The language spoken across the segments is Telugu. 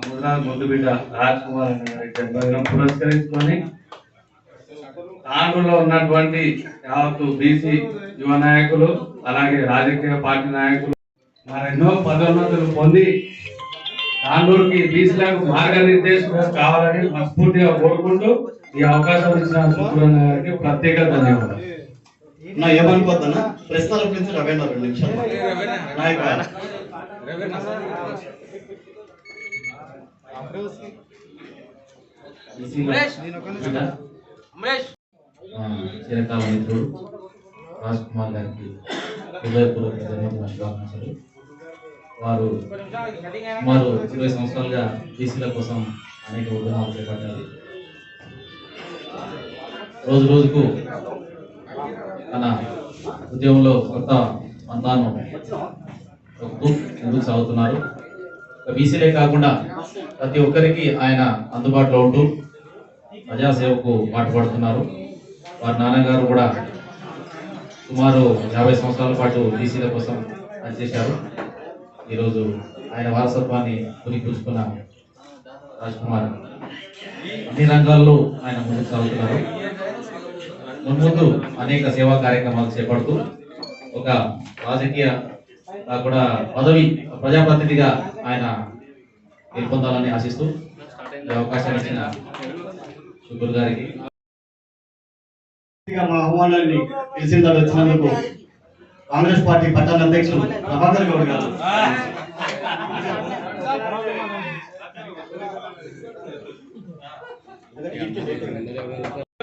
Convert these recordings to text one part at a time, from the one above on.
ముద్రాజ్ ముద్దు బిడ్డ రాజ్ కుమార్ అనే పురస్కరించుకొని ఆంధ్రలో ఉన్నటువంటి యావత్తు బీసీ యువ నాయకులు అలాగే రాజకీయ పార్టీ నాయకులు మరెన్నో పదోన్నతులు పొంది తాండూరుకి బీసీలకు మార్గనిర్దేశం కావాలని మనస్ఫూర్తిగా కోరుకుంటూ ఈ అవకాశం ఇచ్చిన సుబ్రహ్మణ్య గారికి ప్రత్యేక ధన్యవాదాలు. నా ఏమనుకోద్దన్నా? ప్రశ్నల గురించి రెండు నిమిషాలు చిరకాల మిత్రుడు రాజ్ కుమార్ గారికి హృదయపూర్వక శుభాకాంక్షలు. వారు సుమారు ఇరవై సంవత్సరాలుగా బీసీల కోసం అనేక ఉద్యమాలు చేపట్టారు. రోజు రోజుకు తన ఉద్యమంలో కొత్త పంతాను ముందుకు సాగుతున్నారు. బీసీలే కాకుండా ప్రతి ఒక్కరికి ఆయన అందుబాటులో ఉంటూ ప్రజాసేవకు పాటుపడుతున్నారు. వారి నాన్నగారు కూడా సుమారు యాభై సంవత్సరాల పాటు బీసీల కోసం పనిచేశారు. ఈరోజు ఆయన వారసత్వాన్ని పురిపూచుకున్న రాజ్కుమార్ అన్ని రంగాల్లో ఆయన ముందుకు సాగుతున్నారు. మున్ముందు అనేక సేవా కార్యక్రమాలు చేపడుతూ ఒక రాజకీయ కూడా పదవి ప్రజాప్రతినిధిగా ఆయన గెలుపొందాలని ఆశిస్తూ అవకాశం ఇచ్చిన శుక్రు గారికి మా ఆహ్వానాన్ని తెలిసిందా వచ్చినందుకు కాంగ్రెస్ పార్టీ పట్టణ అధ్యక్షులు ప్రభాకర్ గౌడ్ గారు.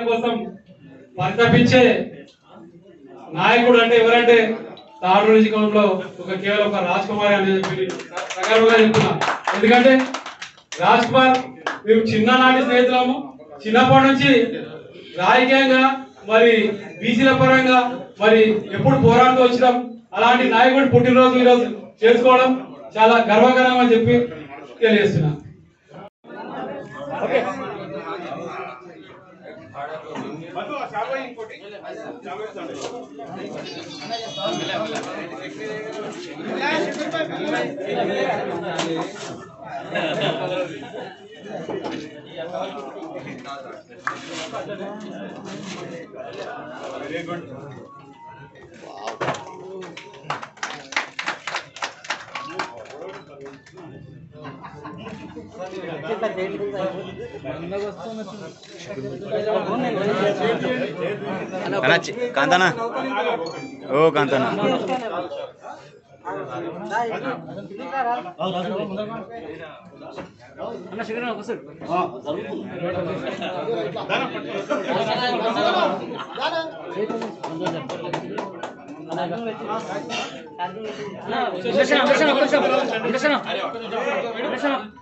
కోసం పరితపించే నాయకుడు అంటే ఎవరంటే తాడు నియోజకవర్గంలో ఒక కేవలం ఒక రాజ్ కుమార్ అని సగర్వంగా చెప్తున్నా. ఎందుకంటే రాజ్ కుమార్ మేము చిన్ననాటి స్నేహితులము. చిన్నప్పటి నుంచి రాజకీయంగా మరి బీసీల పరంగా మరి ఎప్పుడు పోరాడుతూ వచ్చినాం. అలాంటి నాయకుడు పుట్టినరోజు ఈరోజు చేసుకోవడం చాలా గర్వకరం అని చెప్పి తెలియజేస్తున్నా. వెరీ గుడ్ కనచ్చి కాంతనా ఓ కాంతనా ఆ,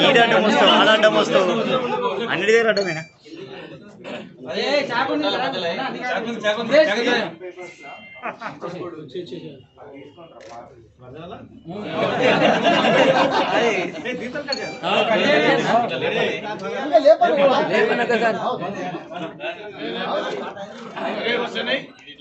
ఈడంటే మోస్తావు ఆడంటే మోస్తావు అన్నిటి దగ్గర అడ్డమేనా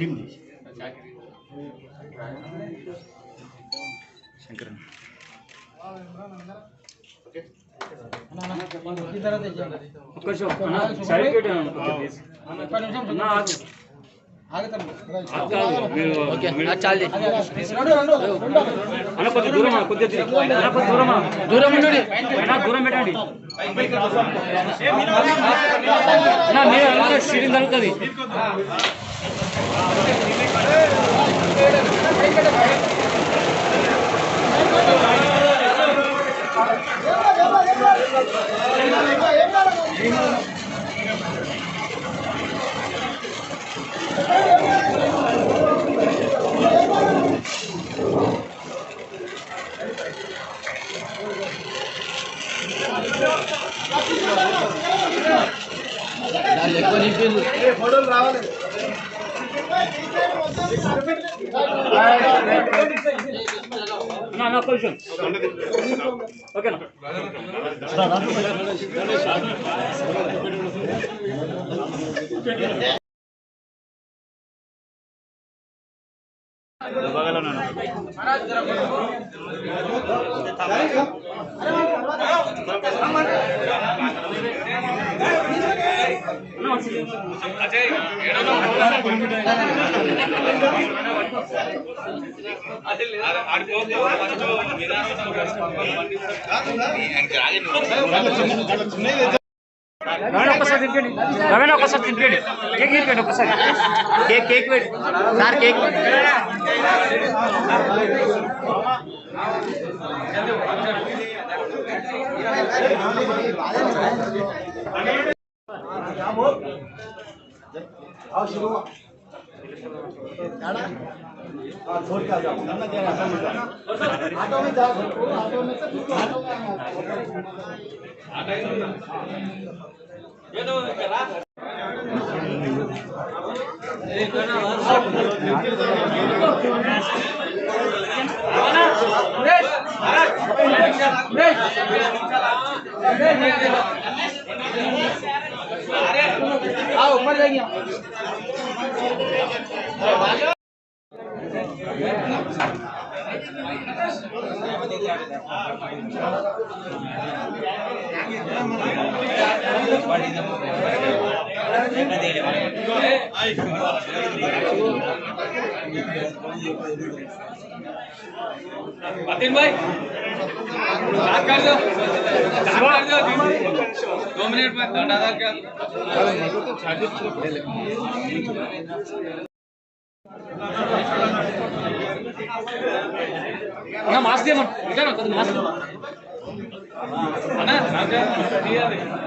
రిమ్ తీసి. శంకరన్ ఓకే దూరం ఉండండి దూరం పెట్టండి సీలింగ్ జరుగుతుంది ना ना पोजिशन ओके ना बघायला ना ना రవణ ఒకసారి తింపండి రవణ ఒకసారి కేక్ తింపండి ఒకసారి కేక్ కేక్ వేడి sir cake भाई बात कर दो बात कर दो दो मिनट में दंडाधार क्या ઉપર લઈ ગયા Thank you. ભાઈ હાથ કાઢજો હાથ કાઢજો દો મિનિટમાં દંડાધાર ના માસ્ક દે મને માસ્ક ના